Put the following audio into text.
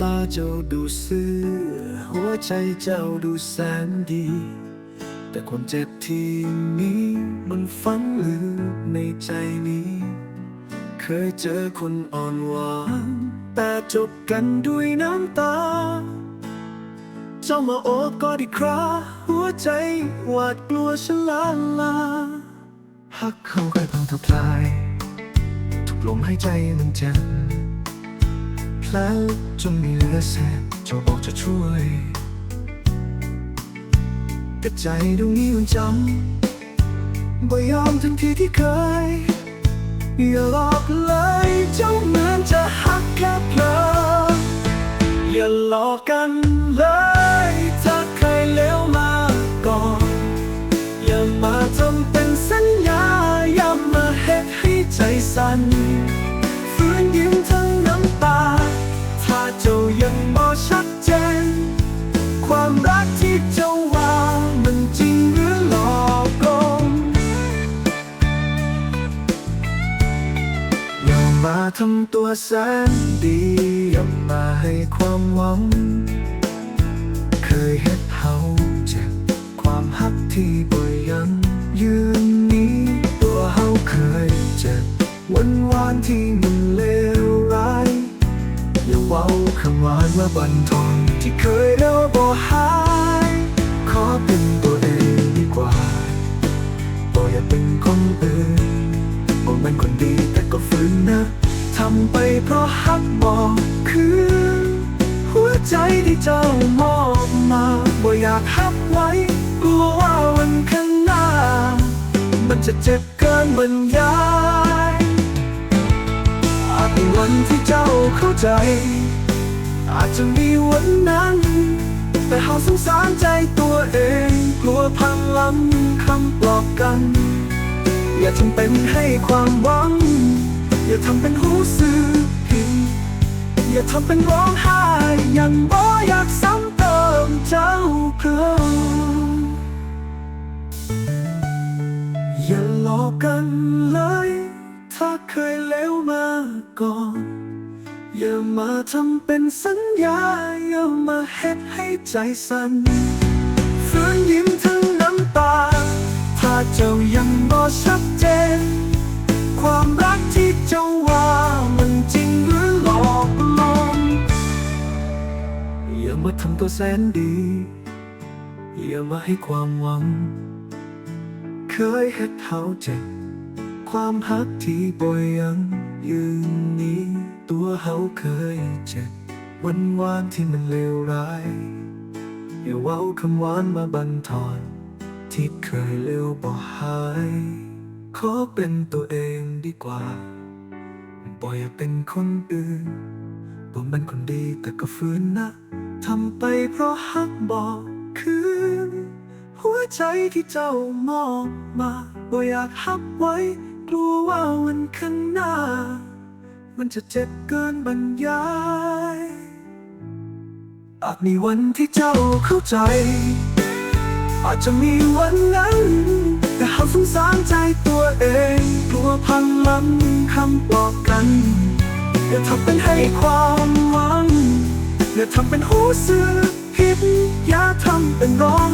ตาเจ้าดูซื่อ หัวใจเจ้าดูแสนดี แต่ความเจ็บที่มีมันฝังลึกในใจนี้ เคยเจอคนอ่อนหวาน แต่จบกันด้วยน้ำตา เจ้ามาโอบกอดอีกคราหัวใจหวาดกลัวฉลาลาหักเขาใกล้พังทลาย ทุกลมหายใจมันเจ็บ แล้วจนมีเหลือแสบเจ้าบอกจะช่วยกระใจดวงนี้มันจำบ่ยอมทันทีที่เคยอย่าหลอกเลย ทำตัวแสนดีอย่ามาให้ความหวัง เคยเฮ็ดเฮาเจ็บความหักที่บ่ยัง ยืนนี้ตัวเฮาเคยเจ็บวันวานที่มันเลวร้าย อย่าเว้าคำหวานมาบันทอนที่เคยเราบ่หาย ขอเป็นตัวเองดีกว่าบ่อย่าเป็นคนอื่นบ่แมันคนดีแต่ก็ฝืนนะ ทำไปเพราะฮักบอกคือ หัวใจที่เจ้ามอบมาบ่อยากฮับไว้กลัวว่าวันข้างหน้า มันจะเจ็บเกินบรรยายอาจมีวันที่เจ้าเข้าใจ อาจจะมีวันนั้น แต่เฮาสงสารใจตัวเอง กลัวพังล้ำคำปลอบกัน อย่าทำเป็นให้ความหวัง อย่าทำเป็นหูซื่อผิดอย่าทำเป็นร้องไห้ยังบ่อยากซ้ำเติมเจ้าเพิ่มอย่าหลอกกันเลย ถ้าเคยเลวมาก่อน อย่ามาทำเป็นสัญญา อย่ามาเฮ็ดให้ใจสั่น อย่ามาทำตัวแสนดี อย่ามาให้ความหวัง เคยเฮ็ดเฮาเจ็บความหักที่บ่อยยังยืนนี้ ตัวเฮาเคยเจ็บวันวานที่มันเลวร้าย อย่าเว้าคำหวานมาบันทอนที่เคยเลวบ่หาย ขอเป็นตัวเองดีกว่าบ่อยเป็นคนอื่นบ่แมันคนดีแต่ก็ฝืนนะ ทำไปเพราะฮักบอกคือหัวใจที่เจ้ามอบมาบ่อยากฮับไว้ กลัวว่าวันข้างหน้า มันจะเจ็บเกินบรรยายอาจมีวันที่เจ้าเข้าใจ อาจจะมีวันนั้น แต่เขาสงสารใจตัวเอง กลัวพังล้ำคำปลอบกันอย่าทำเป็นให้ความ อย่าทำเป็นหูซื่อผิดอย่าทำเป็นร้อง